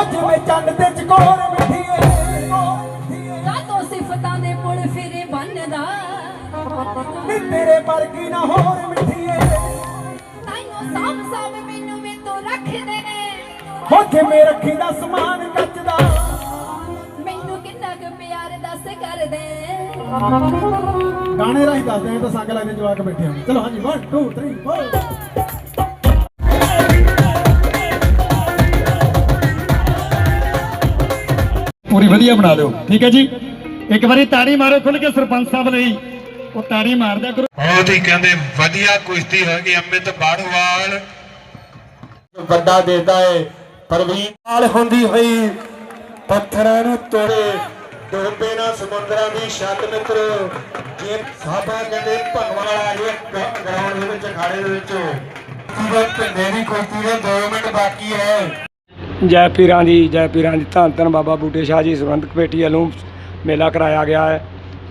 ਹੋ ਜਿਵੇਂ ਚੰਨ ਤੇ ਚਕੋਰ ਮਿੱਠੀਏ ਕਾਤੋਂ ਸਿਫਤਾਂ ਦੇ ਪੁਲ ਫਿਰੇ ਬੰਨਦਾ? ਨੀ ਤੇਰੇ ਵਰਗੀ ਨਾ ਹੋਰ ਮਿੱਠੀਏ ਤਾਈਓ ਸਾਂਭ ਸਾਂਭ ਮੈਨੂੰ ਵੀ ਤੂੰ ਰੱਖਦੇ ਨੇ ਹੋ ਜਿਵੇਂ ਰੱਖੀ ਦਾ ਸਮਾਨ ਕੱਚਦਾ। ਮੈਨੂੰ ਕਿੰਨਾ ਕੁ ਪਿਆਰ ਦੱਸ ਕਰਦੇ ਗਾਣੇ ਰਾਹੀਂ ਦੱਸਦੇ ਆ ਤਾਂ ਸੰਗ ਲੱਗਦੇ ਜਵਾਕ ਬੈਠੇ ਆ ਚਲੋ ਹਾਂਜੀ 1 2 3 4 ਪੂਰੀ ਵਧੀਆ ਬਣਾ ਦਿਓ। ਠੀਕ ਹੈ ਜੀ? ਇੱਕ ਵਾਰੀ ਤਾੜੀ ਮਾਰੋ ਖੁੱਲ ਕੇ ਸਰਪੰਚ ਸਾਹਿਬ ਲਈ। ਉਹ ਤਾੜੀ ਮਾਰਦਿਆ ਕਰੋ। ਬਹੁਤ ਹੀ ਕਹਿੰਦੇ ਵਧੀਆ ਕੁਸ਼ਤੀ ਹੋਏਗੀ ਅਮਿਤ ਬਾੜਵਾਲ। ਵੱਡਾ ਦੇਦਾ ਏ ਪਰਵੀਨ ਨਾਲ ਹੁੰਦੀ ਹੋਈ ਪੱਥਰਾਂ ਨੂੰ ਤੋੜੇ। ਡੋਬੇ ਨਾ ਸਮੁੰਦਰਾਂ ਦੀ ਛੱਤ ਮਿੱਤਰੋ ਜੇ ਸਾਬਾ ਕਹਿੰਦੇ ਭਗਵਾਨ ਜੇ ਗਰਾਊਂਡ ਦੇ ਵਿੱਚ ਅਖਾੜੇ ਦੇ ਵਿੱਚ। ਪੂਰਾ ਪਿੰਡੇ ਦੀ ਕੁਸ਼ਤੀ ਦੇ 2 ਮਿੰਟ ਬਾਕੀ ਹੈ। ਜੈ ਪੀਰਾਂ ਦੀ, ਜੈ ਪੀਰਾਂ ਦੀ ਧੰਨ ਧੰਨ ਬਾਬਾ ਬੂਟੇ ਸ਼ਾਹ ਜੀ, ਸੰਬੰਧਕ ਕਮੇਟੀ ਵੱਲੋਂ ਮੇਲਾ ਕਰਾਇਆ ਗਿਆ ਹੈ।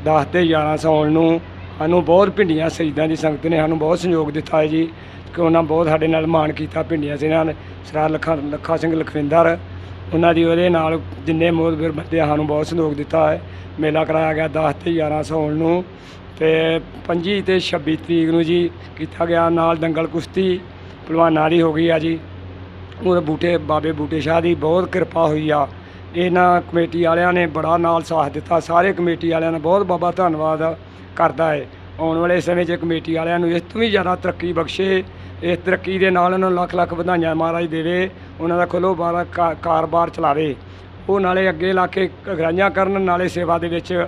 10 ਤੇ 11 ਸਾਉਣ ਨੂੰ ਸਾਨੂੰ ਬਹੁਤ ਭਿੰਡੀਆਂ ਸ਼ਹੀਦਾਂ ਦੀ ਸੰਗਤ ਨੇ ਸਾਨੂੰ ਬਹੁਤ ਸਹਿਯੋਗ ਦਿੱਤਾ ਹੈ ਜੀ। ਕਿ ਉਹਨਾਂ ਬਹੁਤ ਸਾਡੇ ਨਾਲ ਮਾਣ ਕੀਤਾ ਭਿੰਡੀਆਂ ਸਿੰਘਾਂ ਨੇ ਸਰਦਾਰ ਲੱਖਾ ਲੱਖਾ ਸਿੰਘ ਲਖਵਿੰਦਰ, ਉਹਨਾਂ ਦੀ ਉਹਦੇ ਨਾਲ ਜਿੰਨੇ ਮੋਦਵਰ ਬੰਦੇ ਸਾਨੂੰ ਬਹੁਤ ਸਹਿਯੋਗ ਦਿੱਤਾ ਹੈ। ਮੇਲਾ ਕਰਾਇਆ ਗਿਆ 10 ਤੇ 11 ਸਾਉਣ ਨੂੰ ਤੇ 25 ਤੇ 26 ਤਰੀਕ ਨੂੰ ਜੀ ਕੀਤਾ ਗਿਆ ਨਾਲ ਦੰਗਲ ਕੁਸ਼ਤੀ ਪਹਿਲਵਾਨਾਂ ਦੀ ਹੋ ਗਈ ਆ ਜੀ। ਉਹ ਬੂਟੇ, ਬਾਬੇ ਬੂਟੇ ਸ਼ਾਹ ਦੀ ਬਹੁਤ ਕਿਰਪਾ ਹੋਈ ਆ। ਇਹਨਾਂ ਕਮੇਟੀ ਵਾਲਿਆਂ ਨੇ ਬੜਾ ਨਾਲ ਸਾਥ ਦਿੱਤਾ। ਸਾਰੇ ਕਮੇਟੀ ਵਾਲਿਆਂ ਦਾ ਬਹੁਤ ਬਾਬਾ ਧੰਨਵਾਦ ਕਰਦਾ ਹੈ ਆਉਣ ਵਾਲੇ ਸਮੇਂ 'ਚ ਕਮੇਟੀ ਵਾਲਿਆਂ ਨੂੰ ਇਸ ਤੋਂ ਵੀ ਜ਼ਿਆਦਾ ਤਰੱਕੀ ਬਖਸ਼ੇ। ਇਸ ਤਰੱਕੀ ਦੇ ਨਾਲ ਉਹਨਾਂ ਨੂੰ ਲੱਖ ਲੱਖ ਵਧਾਈਆਂ ਮਹਾਰਾਜ ਦੇਵੇ। ਉਹਨਾਂ ਦਾ ਖੁੱਲ੍ਹੋ ਬਾਰਾ ਕਾ- ਕਾਰੋਬਾਰ ਚਲਾਵੇ। ਉਹ ਨਾਲੇ ਅੱਗੇ ਲਾ ਕੇ ਅਗਰਾਈਆਂ ਕਰਨ, ਨਾਲੇ ਸੇਵਾ ਦੇ ਵਿੱਚ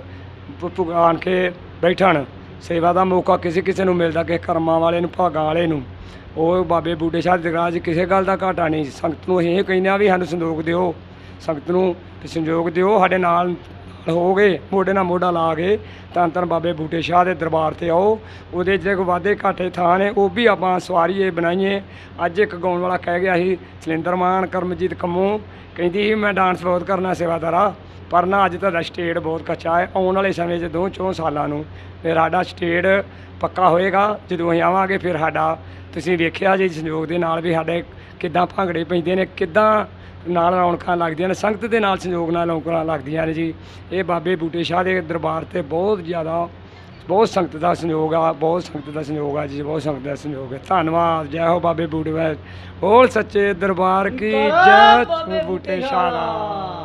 ਭ- ਭੁਗਾਨ ਕੇ ਬੈਠਣ। ਸੇਵਾ ਦਾ ਮੌਕਾ ਕਿਸੇ ਕਿਸੇ ਨੂੰ ਮਿਲਦਾ ਕਿ ਕਰਮਾਂ ਵਾਲੇ ਨੂੰ, ਭਾਗਾਂ ਵਾਲੇ ਨੂੰ। ਉਹ ਬਾਬੇ ਬੂਟੇ ਸ਼ਾਹ ਦੀ ਦਰਗਾਹ 'ਚ ਕਿਸੇ ਗੱਲ ਦਾ ਘਾਟਾ ਨਹੀਂ। ਸੰਗਤ ਨੂੰ ਅਸੀਂ ਇਹ ਕਹਿੰਦੇ ਆ ਵੀ ਸਾਨੂੰ ਸੰਯੋਗ ਦਿਓ। ਸੰਗਤ ਨੂੰ ਵੀ ਸੰਯੋਗ ਦਿਓ, ਸਾਡੇ ਨਾਲ ਹੋ ਗਏ ਮੋਢੇ ਨਾਲ ਮੋਢਾ ਲਾ ਕੇ ਤਾਂ ਧੰਨ ਬਾਬੇ ਬੂਟੇ ਸ਼ਾਹ ਦੇ ਦਰਬਾਰ ਤੇ ਆਓ। ਉਹਦੇ ਜਿਹੜੇ ਕੋਈ ਵਾਧੇ ਘਾਟੇ ਥਾਂ ਨੇ, ਉਹ ਵੀ ਆਪਾਂ ਸਵਾਰੀਏ, ਬਣਾਈਏ। ਅੱਜ ਇੱਕ ਗਾਉਣ ਵਾਲਾ ਕਹਿ ਗਿਆ ਸੀ ਸਲਿੰਦਰ ਮਾਨ, ਕਰਮਜੀਤ ਕੰਮੂ। ਕਹਿੰਦੀ ਮੈਂ ਡਾਂਸ ਬਹੁਤ ਕਰਨਾ, ਸੇਵਾਦਾਰਾ। ਪਰ ਨਾ ਅੱਜ ਤੁਹਾਡਾ ਸਟੇਟ ਬਹੁਤ ਕੱਚਾ ਹੈ। ਆਉਣ ਵਾਲੇ ਸਮੇਂ 'ਚ ਦੋ ਚੌਂ ਸਾਲਾਂ ਨੂੰ ਫਿਰ ਸਾਡਾ ਸਟੇਟ ਪੱਕਾ ਹੋਏਗਾ। ਜਦੋਂ ਅਸੀਂ ਆਵਾਂਗੇ ਫਿਰ ਸਾਡਾ ਤੁਸੀਂ ਵੇਖਿਆ ਜੀ ਸੰਯੋਗ ਦੇ ਨਾਲ ਵੀ ਸਾਡੇ ਕਿੱਦਾਂ ਭੰਗੜੇ ਪੈਂਦੇ ਨੇ ਕਿੱਦਾਂ ਨਾਲ ਰੌਣਕਾਂ ਲੱਗਦੀਆਂ ਨੇ ਸੰਗਤ ਦੇ ਨਾਲ ਸੰਯੋਗ ਨਾਲ ਰੌਣਕਾਂ ਲੱਗਦੀਆਂ ਨੇ ਜੀ। ਇਹ ਬਾਬੇ ਬੂਟੇ ਸ਼ਾਹ ਦੇ ਦਰਬਾਰ ਤੇ ਬਹੁਤ ਜ਼ਿਆਦਾ ਬਹੁਤ ਸੰਗਤ ਦਾ ਸੰਯੋਗ ਆ ਬਹੁਤ ਸੰਗਤ ਦਾ ਸੰਯੋਗ ਆ ਜੀ ਬਹੁਤ ਸੰਗਤ ਦਾ ਸੰਯੋਗ ਹੈ। ਧੰਨਵਾਦ ਜੈ ਹੋ ਬਾਬੇ ਬੂਟੇ ਬੋਲ ਸੱਚੇ ਦਰਬਾਰ ਕੀ ਜੈ ਬੂਟੇ ਸ਼ਾਹ ਦਾ।